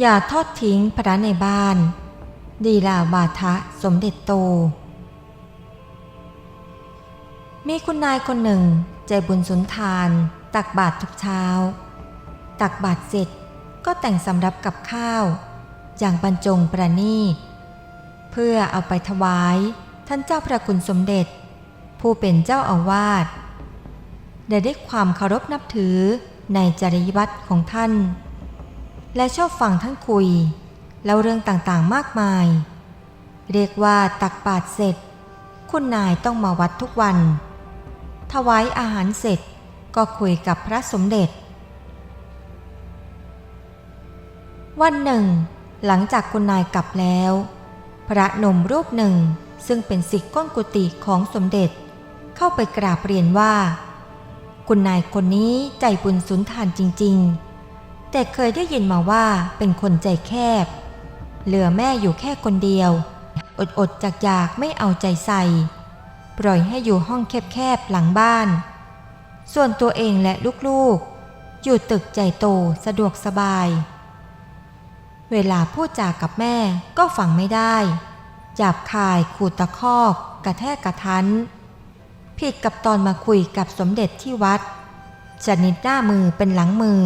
อย่าทอดทิ้งพระในบ้าน ดีลาบาทะสมเด็จโต มีคุณนายคนหนึ่งใจบุญสุนทาน ตักบาตรทุกเช้า ตักบาตรเสร็จก็แต่งสำรับกับข้าว อย่างบรรจงประณีตเพื่อเอาไปถวายท่านเจ้าพระคุณสมเด็จ ผู้เป็นเจ้าอาวาสได้ได้ความเคารพนับถือในจริยวัตรของท่าน และชอบฟังท่านคุยเล่าเรื่องต่างๆมากมาย เรียกว่าตักบาตรเสร็จ คุณนายต้องมาวัดทุกวัน ถวายอาหารเสร็จก็คุยกับพระสมเด็จ วันหนึ่ง หลังจากคุณนายกลับแล้ว พระนมรูปหนึ่งซึ่งเป็นศิษย์ก้นกุฏิของสมเด็จ เข้าไปกราบเรียนว่า คุณนายคนนี้ใจบุญสุนทานจริง ๆ แต่เคยได้ยินมาว่าเป็นคนใจแคบ เหลือแม่อยู่แค่คนเดียว อดอดจากอยากๆไม่เอาใจใส่ ปล่อยให้อยู่ห้องแคบๆหลังบ้าน ส่วนตัวเองและลูกๆ อยู่ตึกใจโตสะดวกสบาย เวลาพูดจากับแม่ก็ฟังไม่ได้จับคายขูดตะคอก กระแทกกระทัน ผิดกับตอนมาคุยกับสมเด็จที่วัดชนิดหน้ามือเป็นหลังมือ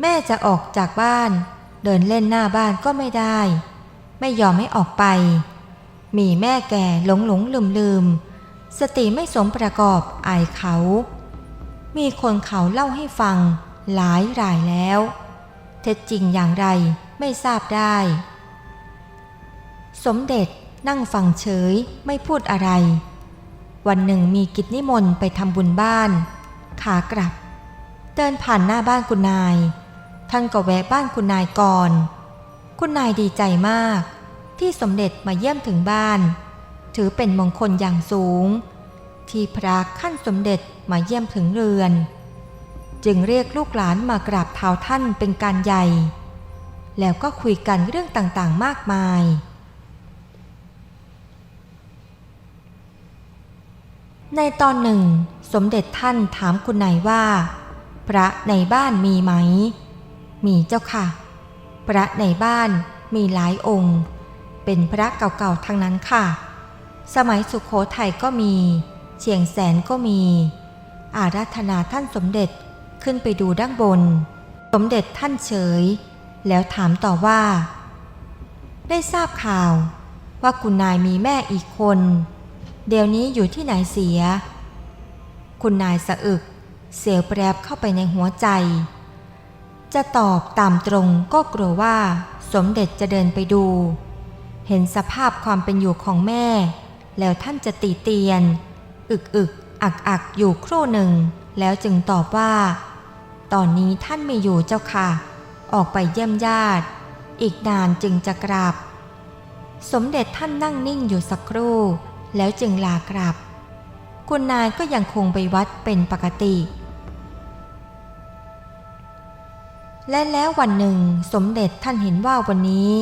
แม่จะออกจากบ้าน เดินเล่นหน้าบ้านก็ไม่ได้ ไม่ยอมให้ออกไป มีแม่แก่หลงหลงลืมลืมสติไม่สมประกอบอายเขา มีคนเขาเล่าให้ฟังหลายรายแล้ว เท็จจริงอย่างไรไม่ทราบได้ สมเด็จนั่งฟังเฉยไม่พูดอะไร วันหนึ่งมีกิจนิมนต์ไปทำบุญบ้าน ขากลับ เดินผ่านหน้าบ้านคุณนาย ท่านก็แวะบ้านคุณนายก่อน คุณนายดีใจมาก ที่สมเด็จมาเยี่ยมถึงบ้าน ถือเป็นมงคลอย่างสูง ที่พระขั้นสมเด็จมาเยี่ยมถึงเรือน จึงเรียกลูกหลานมากราบเท้าท่านเป็นการใหญ่ แล้วก็คุยกันเรื่องต่างๆมากมายในตอนหนึ่ง สมเด็จท่านถามคุณนายว่า พระในบ้านมีไหม มีเจ้าค่ะ พระในบ้านมีหลายองค์ เป็นพระเก่าๆทั้งนั้นค่ะ สมัยสุขโขทัยก็มี เชียงแสนก็มี อาราธนาท่านสมเด็จขึ้นไปดูด้านบน สมเด็จท่านเฉย แล้วถามต่อว่า ได้ทราบข่าวว่าคุณนายมีแม่อีกคน เดี๋ยวนี้อยู่ที่ไหนเสีย คุณนายสะอึก เสียวแปรบเข้าไปในหัวใจ จะตอบตามตรงก็กลัวว่า สมเด็จจะเดินไปดู เห็นสภาพความเป็นอยู่ของแม่ แล้วท่านจะตีเตียน อึกอึกอักอักอยู่ครู่หนึ่ง แล้วจึงตอบว่า ตอนนี้ท่านไม่อยู่เจ้าค่ะ ออกไปเยี่ยมญาติ อีกนานจึงจะกลับ สมเด็จท่านนั่งนิ่งอยู่สักครู่ แล้วจึงลากลับ คุณนายก็ยังคงไปวัดเป็นปกติ และแล้ววันหนึ่งสมเด็จท่านเห็นว่าวันนี้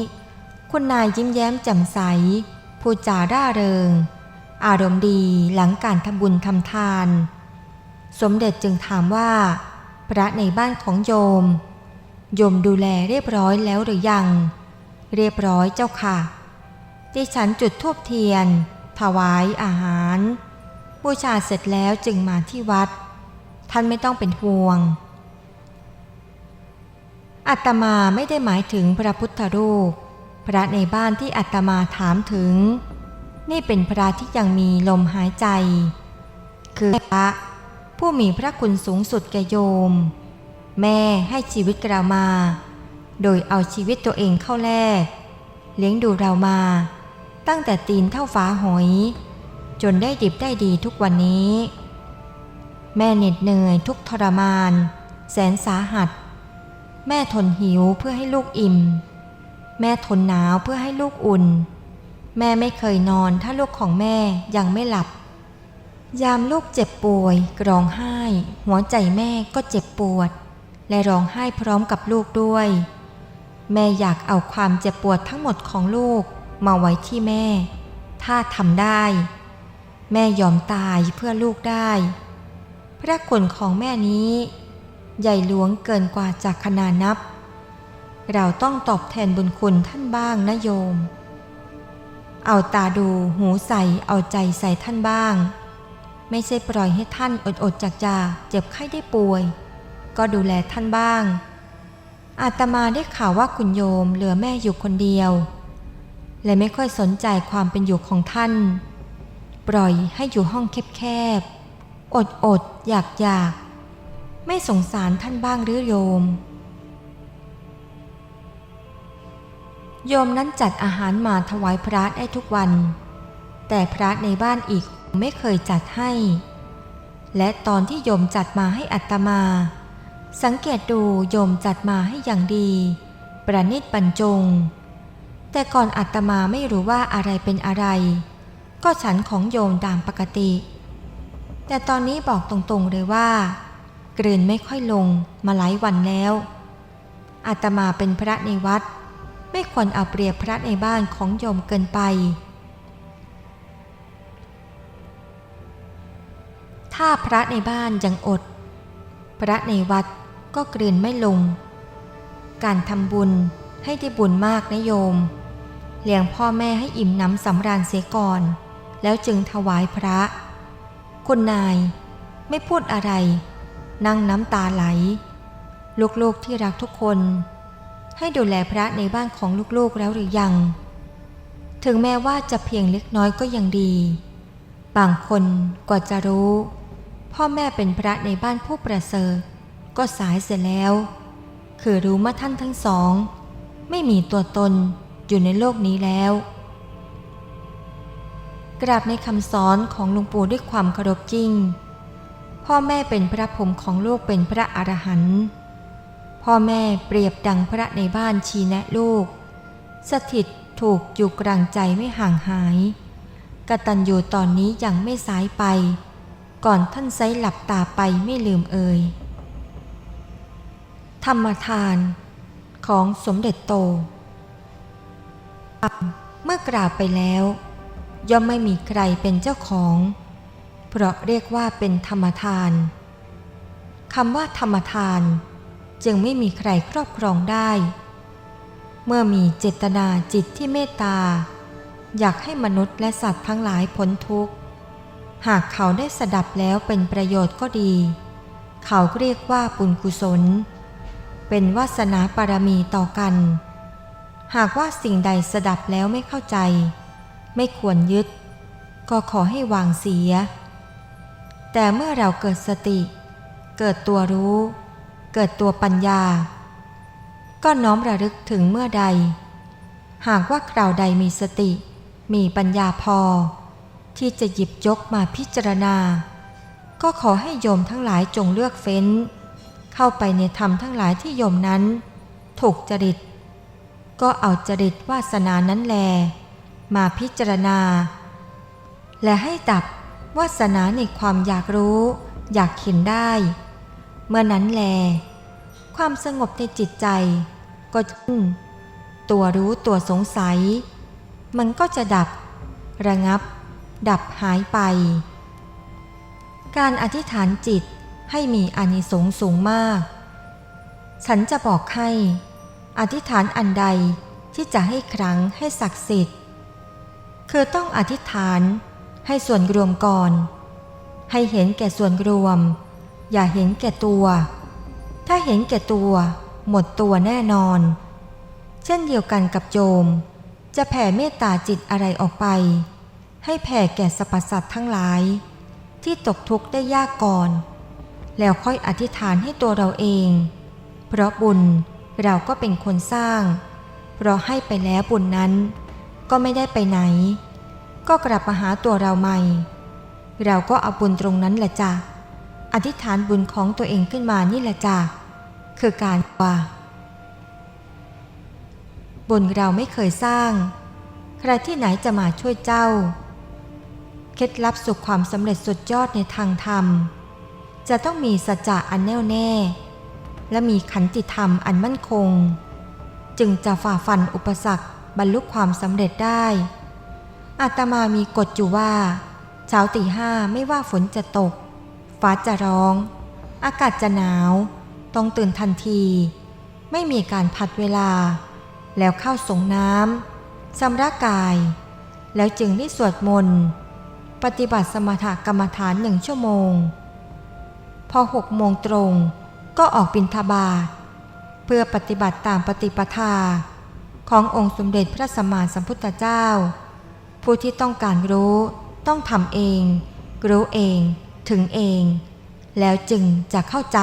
คุณนายยิ้มแย้มแจ่มใสพูดจาร่าเริง อารมณ์ดีหลังการทำบุญทำทาน สมเด็จจึงถามว่า พระในบ้านของโยม โยมดูแลเรียบร้อยแล้วหรือยัง เรียบร้อยเจ้าค่ะดิฉันจุดธูปเทียน ถวายอาหาร บูชาเสร็จแล้วจึงมาที่วัด ท่านไม่ต้องเป็นห่วง อัตมาไม่ได้หมายถึงพระพุทธรูป พระในบ้านที่อัตมาถามถึง นี่เป็นพระที่ยังมีลมหายใจ คือพระผู้มีพระคุณสูงสุดแก่โยม แม่ให้ชีวิตเรามา โดยเอาชีวิตตัวเองเข้าแลกเลี้ยงดูเรามา ตั้งแต่ตีนเท่าฟ้าหอย จนได้ดิบได้ดีทุกวันนี้ แม่เหน็ดเหนื่อยทุกทรมาน แสนสาหัส แม่ทนหิวเพื่อให้ลูกอิ่ม แม่ทนหนาวเพื่อให้ลูกอุ่น แม่ไม่เคยนอนถ้าลูกของแม่ยังไม่หลับ ยามลูกเจ็บป่วยร้องไห้ หัวใจแม่ก็เจ็บปวด และร้องไห้พร้อมกับลูกด้วย แม่อยากเอาความเจ็บปวดทั้งหมดของลูกมาไว้ที่แม่ ถ้าทำได้ แม่ยอมตายเพื่อลูกได้ พระคุณของแม่นี้ ใหญ่หลวงเกินกว่าจากขนานับ เราต้องตอบแทนบุญคุณท่านบ้างนะโยม เอาตาดูหูใส่เอาใจใส่ท่านบ้าง ไม่ใช่ปล่อยให้ท่านอดอดจากจาเจ็บไข้ได้ป่วย ก็ดูแลท่านบ้าง อาตมาได้ข่าวว่าคุณโยมเหลือแม่อยู่คนเดียว และไม่ค่อยสนใจความเป็นอยู่ของท่าน ปล่อยให้อยู่ห้องแคบๆอดอดอยากอยาก ไม่สงสารท่านบ้างหรือโยม โยมนั้นจัดอาหารมาถวายพระได้ทุกวัน แต่พระในบ้านอีกไม่เคยจัดให้ และตอนที่โยมจัดมาให้อัตมา สังเกตดูโยมจัดมาให้อย่างดี ประณิตบรรจง แต่ก่อนอัตมาไม่รู้ว่าอะไรเป็นอะไร ก็ฉันของโยมตามปกติ แต่ตอนนี้บอกตรงๆเลยว่า กลืนไม่ค่อยลงมาหลายวันแล้วอาตมาเป็นพระในวัด ไม่ควรเอาเปรียบพระในบ้านของโยมเกินไป ถ้าพระในบ้านยังอด พระในวัดก็กลืนไม่ลง การทำบุญให้ได้บุญมากนะโยม เลี้ยงพ่อแม่ให้อิ่มน้ำสำราญเสียก่อน แล้วจึงถวายพระ คุณนายไม่พูดอะไร นั่งน้ำตาไหล ลูกๆที่รักทุกคน ให้ดูแลพระในบ้านของลูกๆแล้วหรือยัง ถึงแม้ว่าจะเพียงเล็กน้อยก็ยังดี บางคนกว่าจะรู้ พ่อแม่เป็นพระในบ้านผู้ประเสริฐก็สายเสียแล้ว คือรู้มาท่านทั้งสอง ไม่มีตัวตนอยู่ในโลกนี้แล้วกราบในคำสอนของหลวงปู่ด้วยความเคารพจริง พ่อแม่เป็นพระพรหมของลูกเป็นพระอรหันต์พ่อแม่เปรียบดังพระในบ้านชี้แนะลูก สถิตถูกอยู่กลางใจไม่ห่างหายกตัญญูตอนนี้ยังไม่สายไป ก่อนท่านไซหลับตาไปไม่ลืมเอ่ยธรรมทานของสมเด็จโต เมื่อกราบไปแล้ว ย่อมไม่มีใครเป็นเจ้าของ เพราะเรียกว่าเป็นธรรมทานคำว่าธรรมทาน จึงไม่มีใครครอบครองได้ เมื่อมีเจตนาจิตที่เมตตา อยากให้มนุษย์และสัตว์ทั้งหลายพ้นทุกข์ หากเขาได้สดับแล้วเป็นประโยชน์ก็ดี เขาเรียกว่าบุญกุศล เป็นวาสนาปารมีต่อกัน หากว่าสิ่งใดสดับแล้วไม่เข้าใจ ไม่ควรยึด ก็ขอให้วางเสีย แต่เมื่อเราเกิดสติ เกิดตัวรู้ เกิดตัวปัญญา ก็น้อมระลึกถึงเมื่อใด หากว่าคราวใดมีสติ มีปัญญาพอ ที่จะหยิบยกมาพิจารณา ก็ขอให้โยมทั้งหลายจงเลือกเฟ้น เข้าไปในธรรมทั้งหลายที่โยมนั้น ถูกจริต ก็เอาจริตวาสนานั้นแล มาพิจารณา และให้ดับ วาสนาในความอยากรู้ อยากเห็นได้ เมื่อนั้นแล ความสงบในจิตใจ ก็ขึ้นตัวรู้ตัวสงสัย มันก็จะดับ ระงับ ดับหายไป การอธิษฐานจิตให้มีอานิสงส์สูงมาก ฉันจะบอกให้ อธิษฐานอันใดที่จะให้ครั้งให้ศักดิ์สิทธิ์ คือต้องอธิษฐาน ให้ส่วนรวมก่อน ให้เห็นแก่ส่วนรวม อย่าเห็นแก่ตัว ถ้าเห็นแก่ตัว หมดตัวแน่นอน เช่นเดียวกันกับโยม จะแผ่เมตตาจิตอะไรออกไป ให้แผ่แก่สรรพสัตว์ทั้งหลาย ที่ตกทุกข์ได้ยากก่อน แล้วค่อยอธิษฐานให้ตัวเราเอง เพราะบุญเราก็เป็นคนสร้าง เพราะให้ไปแล้วบุญนั้น ก็ไม่ได้ไปไหน ก็กลับมาหาตัวเราใหม่ เราก็เอาบุญตรงนั้นแหละจ้ะอธิษฐานบุญของตัวเองขึ้นมานี่แหละจ้ะคือการว่าบุญเราไม่เคยสร้าง ใครที่ไหนจะมาช่วยเจ้า เคล็ดลับสู่ความสำเร็จสุดยอดในทางธรรม จะต้องมีสัจจะอันแน่วแน่ และมีขันติธรรมอันมั่นคง จึงจะฝ่าฟันอุปสรรคบรรลุความสำเร็จได้ อาตมามีกฎอยู่ว่าเช้าตีห้าไม่ว่าฝนจะตก ฟ้าจะร้อง อากาศจะหนาว ต้องตื่นทันที ไม่มีการผัดเวลา แล้วเข้าสงน้ำสำระกาย แล้วจึงได้สวดมนต์ปฏิบัติสมถกรรมฐานหนึ่งชั่วโมง พอหกโมงตรงก็ออกบิณฑบาตเพื่อปฏิบัติตามปฏิปทา ขององค์สมเด็จพระสัมมาสัมพุทธเจ้า ผู้ที่ต้องการรู้ต้องทำเอง รู้เอง ถึงเอง แล้วจึงจะเข้าใจ